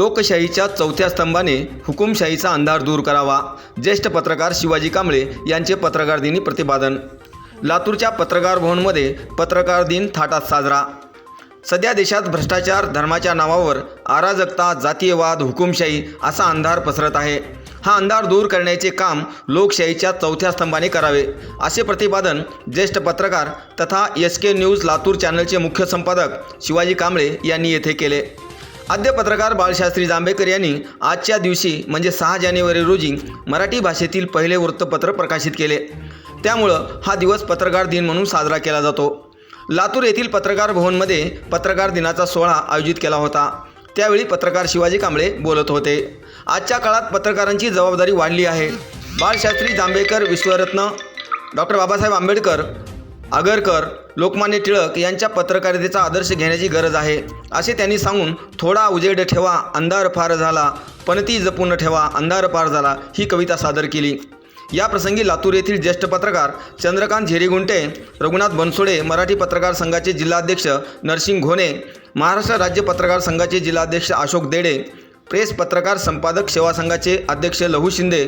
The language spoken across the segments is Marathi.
लोकशाहीच्या चौथ्या स्तंभाने हुकुमशाहीचा अंधार दूर करावा. ज्येष्ठ पत्रकार शिवाजी कांबळे यांचे पत्रकार दिनी प्रतिपादन. लातूरच्या पत्रकार भवनमध्ये पत्रकार दिन थाटात साजरा. सध्या देशात भ्रष्टाचार धर्माच्या नावावर अराजकता जातीयवाद हुकुमशाही असा अंधार पसरत आहे. हा अंधार दूर करण्याचे काम लोकशाहीच्या चौथ्या स्तंभाने करावे. असे प्रतिपादन ज्येष्ठ पत्रकार तथा एस के न्यूज लातूर चॅनलचे मुख्य संपादक शिवाजी कांबळे यांनी येथे केले. आद्य पत्रकार बाळशास्त्री जांभेकर यांनी आजच्या दिवशी म्हणजे सहा जानेवारी रोजी मराठी भाषेतील पहिले वृत्तपत्र प्रकाशित केले. त्यामुळं हा दिवस पत्रकार दिन म्हणून साजरा केला जातो. लातूर येथील पत्रकार भवनमध्ये पत्रकार दिनाचा सोहळा आयोजित केला होता. त्यावेळी पत्रकार शिवाजी कांबळे बोलत होते. आजच्या काळात पत्रकारांची जबाबदारी वाढली आहे. बाळशास्त्री जांभेकर विश्वरत्न डॉक्टर बाबासाहेब आंबेडकर आगरकर लोकमान्य टिळक यांच्या पत्रकारितेचा आदर्श घेण्याची गरज आहे असे त्यांनी सांगून थोडा उजेड ठेवा अंधार फार झाला. पणती जपून ठेवा अंधार पार झाला ही कविता सादर केली. या प्रसंगी लातूर येथील ज्येष्ठ पत्रकार चंद्रकांत झेरीगुंटे रघुनाथ बनसोडे मराठी पत्रकार संघाचे जिल्हाध्यक्ष नरसिंग घोणे महाराष्ट्र राज्य पत्रकार संघाचे जिल्हाध्यक्ष अशोक देडे प्रेस पत्रकार संपादक सेवा संघाचे अध्यक्ष लहू शिंदे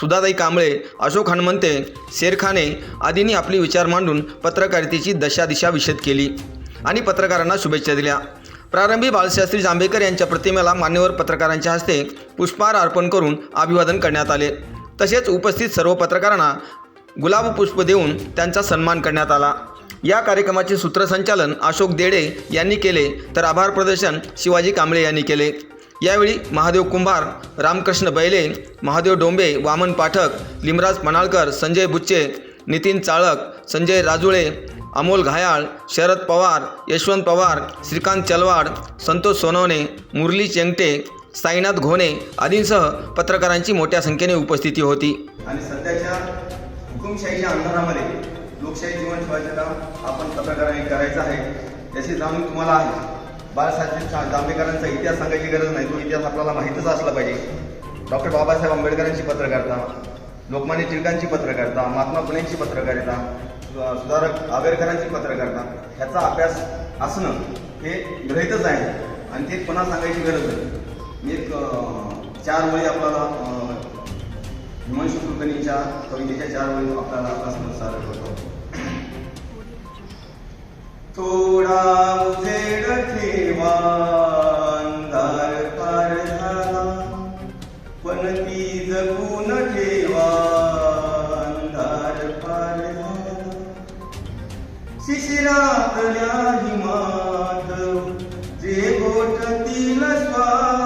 सुधाताई कांबळे अशोक हनुमंते शेरखाने आदींनी आपली विचार मांडून पत्रकारितेची दशादिशा विषद केली आणि पत्रकारांना शुभेच्छा दिल्या. प्रारंभी बाळशास्त्री जांभेकर यांच्या प्रतिमेला मान्यवर पत्रकारांच्या हस्ते पुष्पहार अर्पण करून अभिवादन करण्यात आले. तसेच उपस्थित सर्व पत्रकारांना गुलाब पुष्प देऊन त्यांचा सन्मान करण्यात आला. या कार्यक्रमाचे सूत्रसंचालन अशोक देडे यांनी केले तर आभार प्रदर्शन शिवाजी कांबळे यांनी केले. यावेळी महादेव कुंभार रामकृष्ण बैले महादेव डोंबे वामन पाठक लिमराज पनाळकर संजय बुच्चे नितीन चाळक संजय राजुळे अमोल घायाळ शरद पवार यशवंत पवार श्रीकांत चलवाड संतोष सोनवणे मुरली चेंगटे साईनाथ घोणे आदींसह पत्रकारांची मोठ्या संख्येने उपस्थिती होती. आणि सध्याच्या हुकुमशाहीच्या अंधारामध्ये लोकशाही जीवन शिवाजीला आपण पत्रकारांनी करायचं आहे याची जाणीव तुम्हाला आहे. बाळासाहेब जांभेकरांचा इतिहास सांगायची गरज नाही. तो इतिहास आपल्याला माहीतच असला पाहिजे. डॉक्टर बाबासाहेब आंबेडकरांची पत्रकारिता लोकमान्य टिळकांची पत्रकारिता महात्मा फुलेंची पत्रकारिता सुधारक आगरकरांची पत्रकारिता ह्याचा अभ्यास असणं हे गृहितच आहे. आणि ते पुन्हा सांगायची गरज नाही. मी एक चार वळी आपल्याला अं, हिमांशू कुलकर्णीच्या कवितेच्या चार वळी आपल्याला अभ्यास सादर करतो. तो अंधार पार झाला पण ती जगून ठेवा अंधार पार झाला शिशिरातल्या हिमात जे गोट श्वास हृदय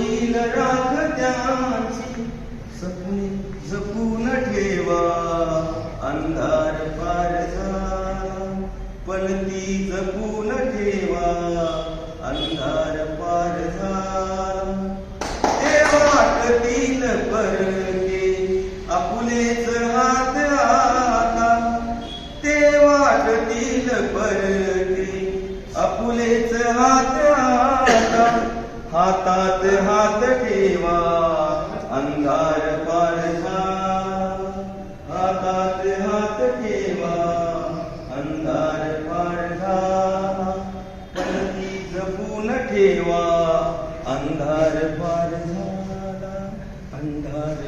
होईल राख त्याची सपने जपून ठेवा अंधार पार पण ती जपून ठेवा अंधार पार ते वाटतील परके आपुलेच हात आता. ते वाटतील परके आपुलेच हात आता. हातात हात केवा अंधार पार हातात हात केवा अंधार पार हा हावान्धार हा हा अन्धारेवा अन्धार अन्धार